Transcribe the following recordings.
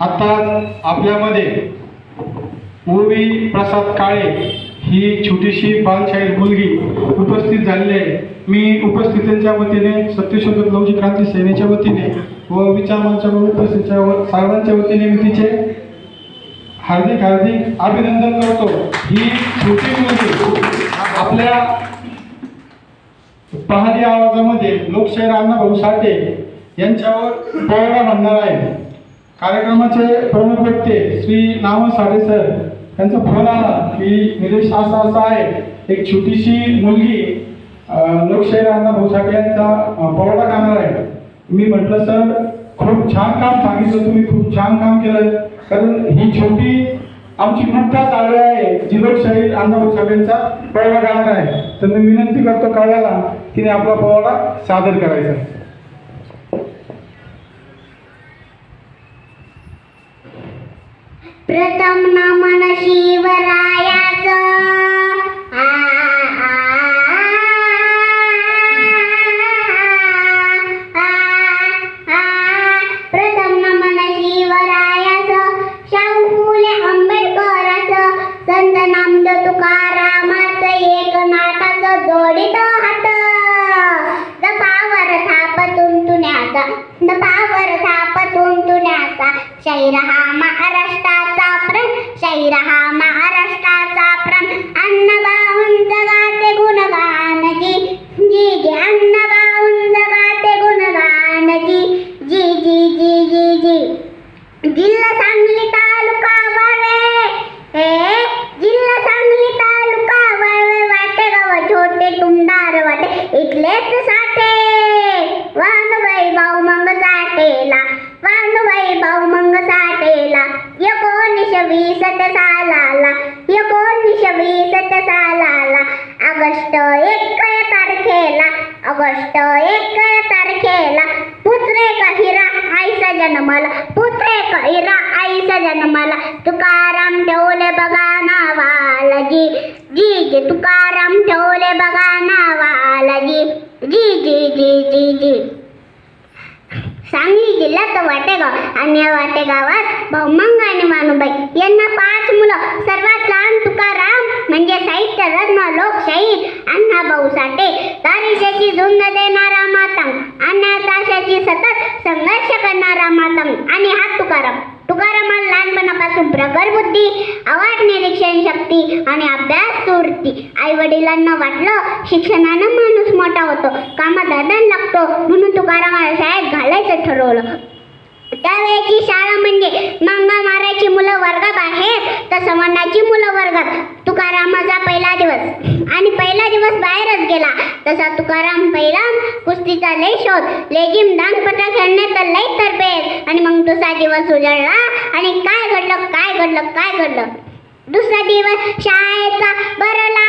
आता आपल्यामध्ये ओवी प्रसाद काळे ही छोटीशी बालशाहीर मुलगी उपस्थित झालेली आहे. मी उपस्थितांच्या वतीने सत्यशोधक लवचिक क्रांती सेनेच्या वतीने व विचार उपस्थितच्या व- सर्वांच्या वतीने मी तिचे हार्दिक हार्दिक अभिनंदन करतो. ही छोटी मुलगी आपल्या पहाडी आवाजामध्ये लोकशाहीर अण्णाभाऊ साठे यांच्यावर पोवाडा म्हणणार आहे. कार्यक्रमाचे प्रमुख व्यक्ती श्री नाम साडे सर. त्यांचा फोन आला की निलेश असा असा आहे. एक छोटीशी मुलगी लोकशाही अण्णा भाऊ साठे यांचा पोवाडा गाणार आहे. मी म्हटलं सर खूप छान काम सांगितलं तुम्ही खूप छान काम केलं. कारण ही छोटी आमची मोठा चालू आहे जी लोकशाही अण्णाभाऊ साठेंचा पोवाडा गाणार आहे. तर मी विनंती करतो काळ्याला तिने आपला पोवाडा सादर करायचा. प्रथम नमन शिवरायाच प्रथम नमन शिवरायाच शाहू फुले आंबेडकराच संत नामद तुकारामाच एक नाटाच जोडीत हात दपावर थाप तुंतुण्याचा दपावर थाप तुंतुण्याचा शैर हा महाराष्ट्राचा प्रण शैर हा महाराष्ट्राचा प्रण. अन्नबाऊंच गाते गुणगान जी जी जी अन्नबाऊंच गाते गुणगान जी जी जी जी जी. जी जिल्हा सांगली तालुका वाळे. हे जिल्हा सांगली तालुका वाळे. वाटे गाव छोटे तुमदार वाटे. इथलेच साठे. वानुबाई वैभव मग साठेला. वानुबाई भाऊ मंग साठेला एकोणीस वीस सालाला एकोणीस वीस सालाला. ऑगस्ट एक तारखेला ऑगस्ट एक तारखेला. पुत्रे हिरा आईचा जन्मला पुत्रे हिरा आईचा जन्मला. तुकाराम ठेवले बघा नावाला जी जी जी तुकाराम ठेवले बघा नावाला जी जी जी जी जी जी. सांगली जिल्ह्यात वाटेगाव आणि या वाटेगावात भौमंग आणि मानुबाई यांना पाच मुलं. सर्वात लहान तुकाराम म्हणजे साहित्य रत्न लोकशाहीर अण्णा भाऊ साठे. तारिशाची झुंज देणारा मातंग ताशाची सतत संघर्ष करणारा मातंग आणि हा तुकाराम. तुकारामाला लहानपणापासून प्रखर बुद्धी अवाढ निरीक्षण शक्ती आणि अभ्यास सुरती आई वडिलांना वाटलं शिक्षणानं माणूस मोठा होतो कामात धडण लागतो म्हणून तुकारामाला शाळेत घालायचं ठरवलं. त्यावेळेची शाळा म्हणजे मांगा मारायची मुलं वर्गाबाहेर तर समन्नाची मुलं वर्गात. तुकारामाचा पहिला दिवस. आणि पहिला दिवस बाहेरच गेला. तसा तुकाराम पहिला कुस्तीचा लय शोध. लेजिम दांगपटा तर लय तरबेज. आणि मग दुसरा दिवस उजळला. आणि काय घडलं काय घडलं काय घडलं? दुसरा दिवस शाळेचा भरला.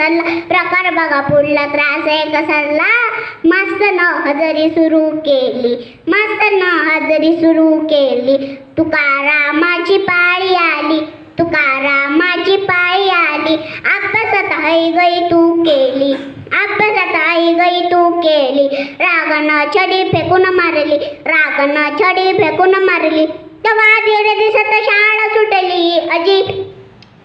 कसरला प्रकार बघा पुढला त्रास आहे कसरला मस्त न हजरी सुरू केली. मस्त न हजरी सुरू केली. तुकारामाची पाळी आली. तुकारामाची पाळी आली. अभ्यासात आई गई तू केली. अभ्यासात आई गई तू केली. रागानं छडी फेकून मारली. रागानं छडी फेकून मारली. तेव्हा धीरे दिसत शाळा सुटली. अजी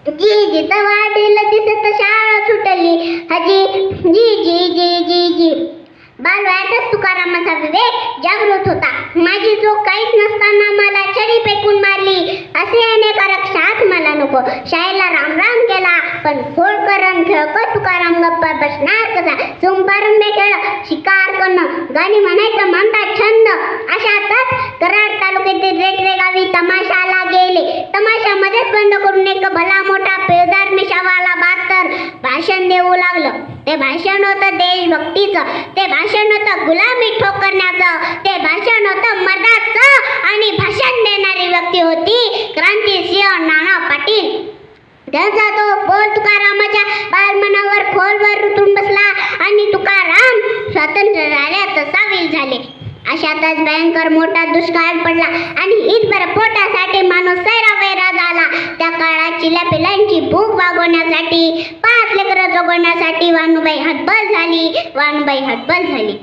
जी जी तेव्हा धीरे दिसत शाळा सुटली. हजी जी जी जी जी जी. बालवयातच तुकारामाचा विवेक जागृत होता. माझी जो काहीच नसताना मला छडी फेकून मारली. असे अनेकारक शाळेत मला नको. शाळेला राम राम केला पण फोडकरण खेळकर तुकाराम गप्पा बसणार कसा? चुंबारून खेळ शिकार करणं गाणी म्हणायचं म्हणता छंद. अशातच कराड तालुक्यातील रेटरे गावी तमाशाला गेले. तमाशामध्येच बंद करून एक भला मोठा पेदार मिशावाला बातर. भाषण देऊ लागलं. ते भाषण होतं देशभक्तीचं ते भाषण होतं गुलामी ठोकरण्याचं ते भाषण होतं मर्दाचं आणि भाषण देणारी व्यक्ती होती क्रांतिसिंह नाना पाटील. त्यांचा तो बोल तुकारामाच्या बालमनावर खोलवर उतरून बसला आणि तुकाराम स्वातंत्र्य झाल्या तसा वीर झाले. अशातच भयंकर मोठा दुष्काळ पडला आणि ईदभर पोटासाठी माणूस सैरा वैरा झाला त्या काळात चिल्या पिलांची भूक भागवण्यासाठी पाच लेकरं जगवण्यासाठी वाणूबाई हतबल झाली वाणबाई हतबल झाली.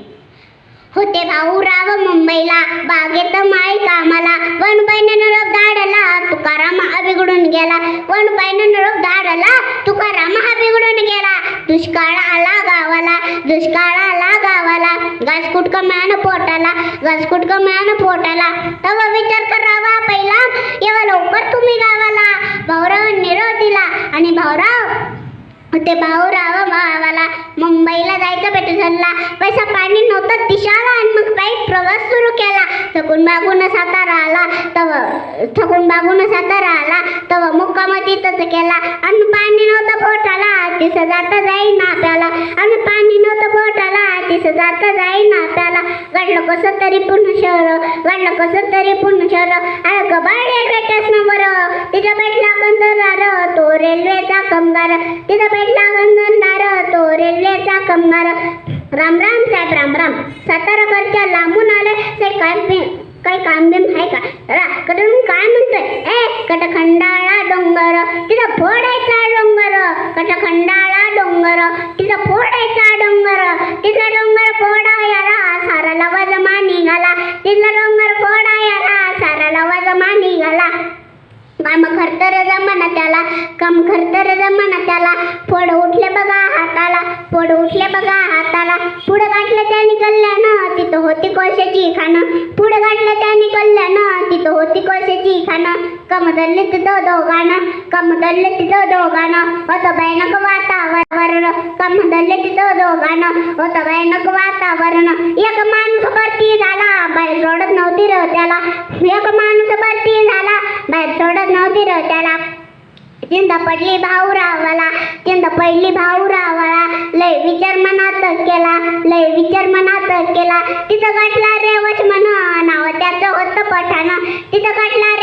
होते भाऊ राव मुंबईला बागेत माई कामाला. वणबाईने निरोप धाडला तुकाराम हा बिघडून गेला. वणबाईने निरोप धाडला तुकाराम हा बिघडून गेला. दुष्काळ आला गावाला दुष्काळ आला गावाला. घासकुट कमायन पोटाला घासकुट कमायन पोटाला. तेव्हा विचार करावा पहिला एव्हा लवकर तुम्ही गावाला. भाऊराव निरोप दिला आणि भाऊराव ते भाऊराव मावाला मुंबईला जायचं भेट झाला पैसा पाणी नव्हतं दिशाला आणि मग बाईक प्रवास सुरू केला. थकून बागून सातारा आला तव थकून बागून सातारा आला तव मुक्काम तिथंच केला. आणि पाणी नव्हतं पोटाला तिथं जाता जाई नाप्याला आणि पाणी नव्हतं पोटाला तिथं जाता जाई नाप्याला घडलं कसं तरी पूर्ण शहर घडलं कसं तरी पूर्ण शहर. अरे गबाड भेटस ना बरं तिथं भेटला कंदर तो रेल्वेचा कामगार. तिथं तो रेल्वेचा कामगार राम राम साहेब राम राम. साताराकडच्या लांबून आले. ते काय बी- काही काम बिम आहे का? रा कडून काय म्हणतोय? ए कटखंडाळा डोंगर. तिथं फोडायचा डोंगर. कटखंड कोशाची कमदल्ली तिथं दोघांना कमदल्ली तिथं दोघांना होतं भयानक वातावरण कमदल्ली तिथं दोघांना होतं भयानक वातावरण। एक माणूस भरती झाला बाहेर सोडत नव्हती र त्याला. एक माणूस भरती झाला बाहेर सोडत नव्हती र त्याला. चिंता पडली भाऊरावाला चिंता पडली भाऊरावाला. लय विचार मनात केला लय विचार मनात केला. तिथं गाठला रेवच म्हण नाव त्याचं होतं पठाण. तिथं गाठला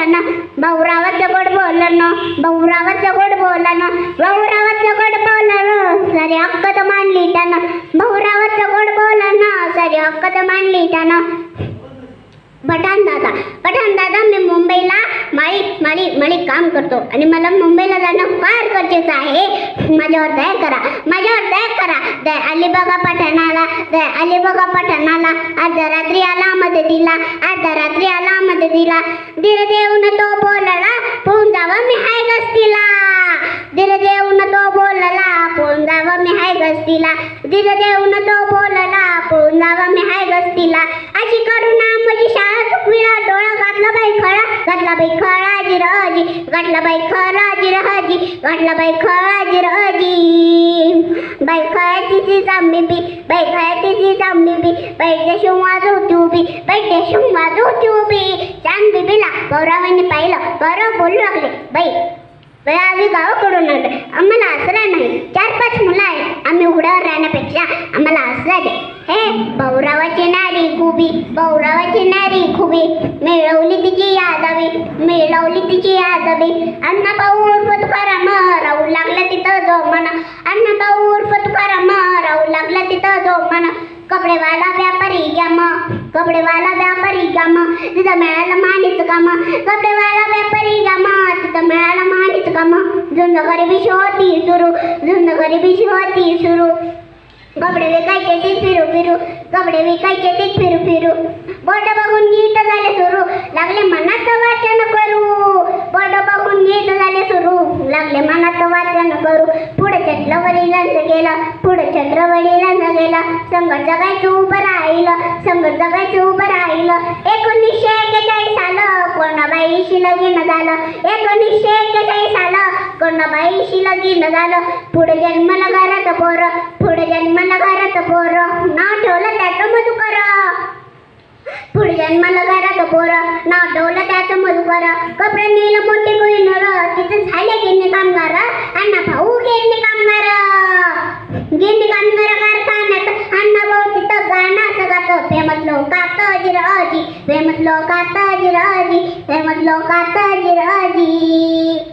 बोलताना पठाण भाऊरावाचं गोड बोलणं भाऊरावाचं गोड बोलणं भाऊरावाचं गोड बोलणं सारी हक्क तर मानली त्यानं. भाऊरावाचं गोड बोलणं सारी हक्क तर मानली त्यानं. पठाण दादा पठाण दादा मी मुंबईला माळी माळी माळी काम करतो आणि मला मुंबईला जाणं फार गरजेचं आहे. माझ्यावर दया करा माझ्यावर दया करा. दया आली बघा पठाणाला दया आली बघा पठाणाला. अर्ध्या रात्री आला मदतीला अर्ध्या रात्री आला आनंद दिला. धीर देऊन तो बोलला पुंजाव मी हाय गस्तीला. धीर देऊन तो बोलला पुंजाव मी हाय गस्तीला. धीर देऊन तो बोलला पुंजाव मी हाय गस्तीला. अशी करुणा माझी शाळा चुकविला डोळा घातला बाई खळा घातला बाई खळा जिरजी घातला बाई जांबी बी बाई देशून वाजवती उभी बाई देशून वाजवती उभी. चांद बिबीला गौरवाने पाहिलं गौरव बोलू लागले. बाई बाई आम्ही गावाकडून आलो. आम्हाला आसरा नाही. चार पाच मुलं आहेत. आम्ही उघड्यावर राहण्यापेक्षा आम्हाला आसरा दे. हे भाऊरावाची नारी खुबी भाऊरावाची नारी खुबी. मिळवली तिची यादवी मिळवली तिची यादवी. अण्णा भाऊ उर्फ तुकाराम राहू लागला तिथं जोमाना अण्णा भाऊ उर्फ तुकाराम राहू लागला तिथं जोमाना कपडेवाला व्यापारी घ्या मग कपडेवाला व्यापारी घ्या मग तिथं मिळालं मानीच काम कपडेवाला व्यापारी घ्या मग तिथं मिळालं मानीच काम झुंज गरिबी होती सुरू झुंज गरिबी होती सुरू. कपडे विकायचे ते फिरू फिरू? कपडे विकायचे ते फिरू फिरू? बोट बघून गीत झाले सुरू. लागले मनात वाचन करू. बोट बघून गीत झाले सुरू. लागले मनात वाचन करू. पुढे छत्रवडीलांचं गेलं. पुढे छत्रवडीलांचं गेलं. संघ जगायचं उभं राहिलं. संघ जगायचं उभं राहिलं. एकोणीसशे एक्केचाळीस आलं कोणाबाईशी लगीन झालं. एकोणीसशे एक्केचाळीस आलं कोणाबाईशी लगीन झालं पुढे जन्मला घरात पोरं पुढे जन्मला घरात पोरं नाव ठेवलं त्याचं मधुकर पुढे जन्माला घरात पोरं नाव ठेवलं त्याचं मधुकर कपडे नेलं मोठी गुईनर तिथे झाले गेले कामगार अण्णा भाऊ गेले कामगार गेले कामगार कारखान्यात अण्णा भाऊ तिथं गाणं असं गातं फेमस लोकात जिराजी फेमस लोकात जिराजी फेमस लोकात जिराजी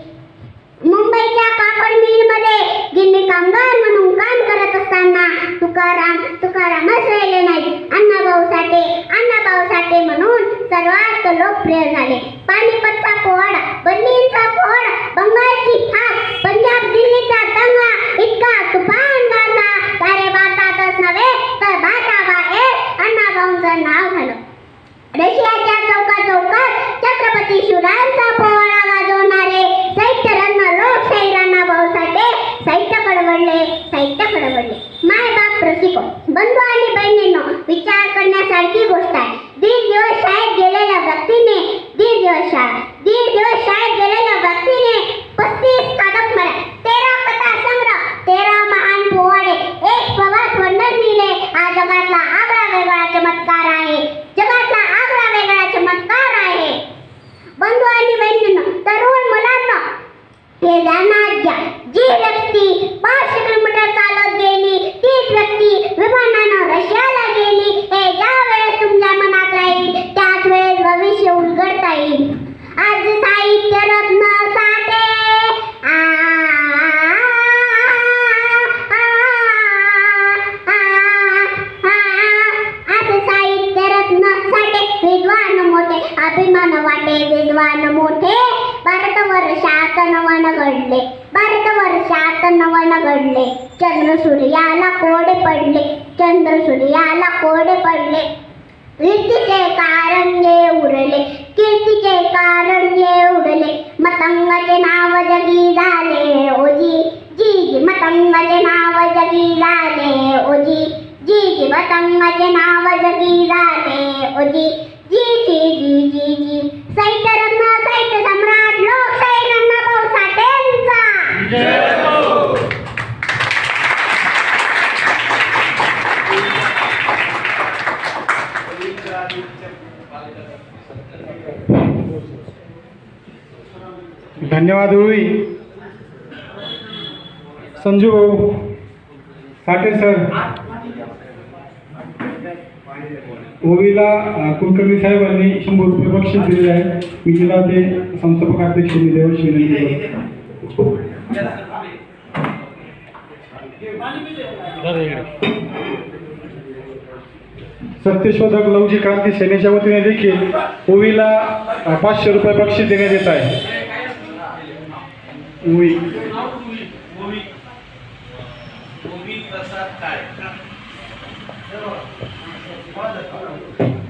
मुंबईच्या कापड मिलमध्ये गिरणी कामगार म्हणून काम करत असताना तुकाराम तुकारामच राहिले नाही अण्णाभाऊ साठे अण्णाभाऊ साठे म्हणून सर्वात लोकप्रिय झाले. पानिपतचा पोवाडा बर्लिनचा पोवाडा बंगालची थाप पंजाब दिल्लीचा दंगा इतका तुफान गाजला सारे भारतातच नव्हे तर भारताबाहेर अण्णाभाऊंचं नाव झालं रशियाच्या चौका चौकात छत्रपती शिवरायांचा पोवाडा गाजवणारे साहित्य रत्न लोकशाही राणा भाऊसाठे साहित्य कडवडले साहित्य कडवडले माय बाप रसिको बंधू आणि बहिणींनो विचार करण्यासारखी गोष्ट आहे दीड दिवस शाळेत गेलेल्या व्यक्तीने दीड दिवस शाळा दीड दिवस शाळेत गेलेल्या व्यक्तीने पस्तीस कादंबऱ्या तेरा कथा संग्रह तेरा महान पोवाडे एक प्रवास वर्णन लिहिले हा जगातला आगळा वेगळा चमत्कार आहे जगातला आगळा वेगळा चमत्कार आहे बंधू आणि बहिणींनो तरुण मुलांना हे ध्यानात घ्या जी व्यक्ती पाचशे किलोमीटर चालत गेली तीच व्यक्ती विमानानं रशियाला गेली हे ज्या वेळेस तुमच्या मनात राहील त्याच वेळेस भविष्य उलगडता येईल आज साहित्य रत्न साठे आ, आ, आ, आ, आज साहित्य रत्न साठे विद्वान मोठे अभिमान वाटे विद्वान मोठे भारत वर्षात नवन घडले भारत वर्षात नवन घडले चंद्र सूर्याला कोडे पडले चंद्र सूर्याला कोडे पडले. कीर्तीचे कारंजे उरले कीर्तीचे कारंजे उडले मतंगाचे नाव जगी झाले ओजी. जी जी मतंगाचे नाव जगी झाले ओजी. जी जी मतंगाचे नाव जगी झाले ओजी. जी जी जी जी जी साहित्य रत्न साहित्य सम्राट लोकशाही अण्णाभाऊ साठेंचा धन्यवाद उळवी संजू भाऊ. साठे सर. ओवीला कुलकर्णी साहेबांनी शंभर रुपये बक्षीस दिलेले आहे. मी तिला ते संस्थापक अध्यक्ष मी विनंती सत्यशोधक लवजी क्रांती सेनेच्या वतीने देखील ओवीला पाचशे रुपये बक्षीस देण्यात येत आहे. ओवी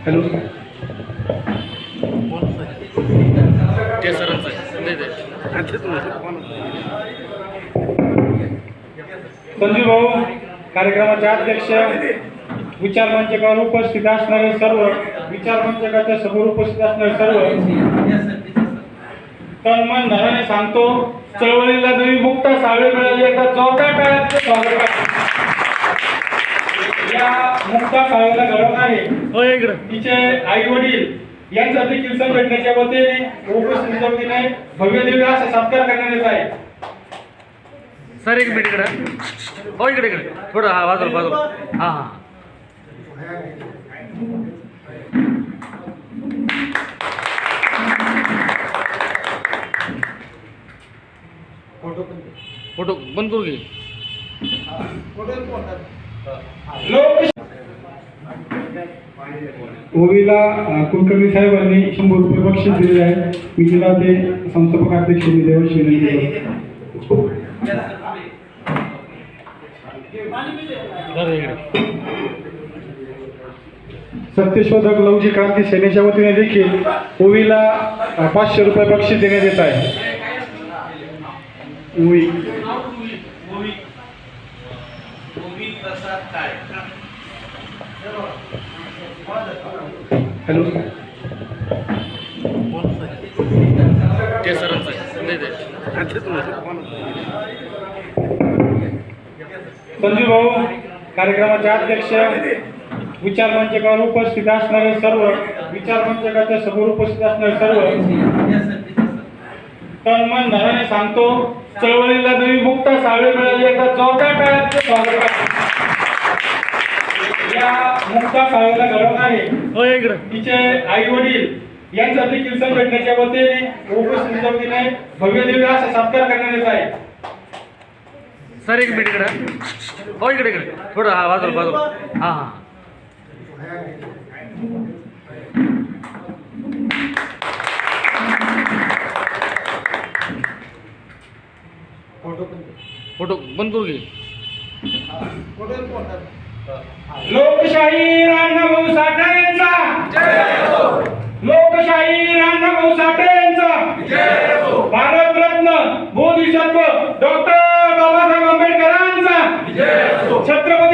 हॅलो. ते सरांचं भाऊ कार्यक्रमाचे अध्यक्ष विचार मंचकावर उपस्थित असणारे सर्व विचार मंचकाच्या समोर उपस्थित असणारे सर्व. तर मन धनाने सांगतो चळवळीला नवी मुक्त सावळी मिळाली एकदा जोरदार टाळ्यांचं स्वागत करा. या मुक्ता सावळीला घडवणारे हो तिचे आई वडील यांचा देखील संघटनेच्या वतीने उपस्थितीच्या वतीने भव्य दिव्य असा सत्कार करण्यात येत आहे. सर एक मिनिट इकडं. हो इकडे इकडे. थोडं हा बाजूला बाजूला. हां हां. फोटो बंद करू घे. ओवीला कुलकर्णी साहेबांनी शंभर रुपये बक्षीस दिलेले आहे. मी तिला ते संस्थापक अध्यक्ष. सर इकडे. सत्यशोधक लवजी क्रांती सेनेच्या वतीने देखील ओवीला पाचशे रुपये बक्षीस देण्यात येत आहे. ओवी हॅलो ते सरांचं आहे. दे, दे. संजू भाऊ कार्यक्रमाचे अध्यक्ष विचार मंचकावर उपस्थित असणारे सर्व विचार मंचकाच्या समोर उपस्थित असणारे सर्व तर मन धनाने सांगतो चळवळीला नवी मुक्त सावळी मिळाली. एकदा जोरदार टाळ्यांचं स्वागत करा. या मुक्ता घडवणारे हो तिचे आई वडील यांचा देखील संघटनेच्या वतीने उपस्थितीच्या वतीने भव्य दिव्य असा सत्कार करण्यात येत आहे. सर एक मिनिट इकडं. हो इकडे इकडे. थोडं हा बाजूला बाजूला. हां हां. फोटो बंद करू घे. लोकशाही रामभाऊ साठे यांचा. लोकशाही रामभाऊ साठे यांचा. भारतरत्न बोधिसत्व डॉक्टर बाबासाहेब आंबेडकरांचा. छत्रपती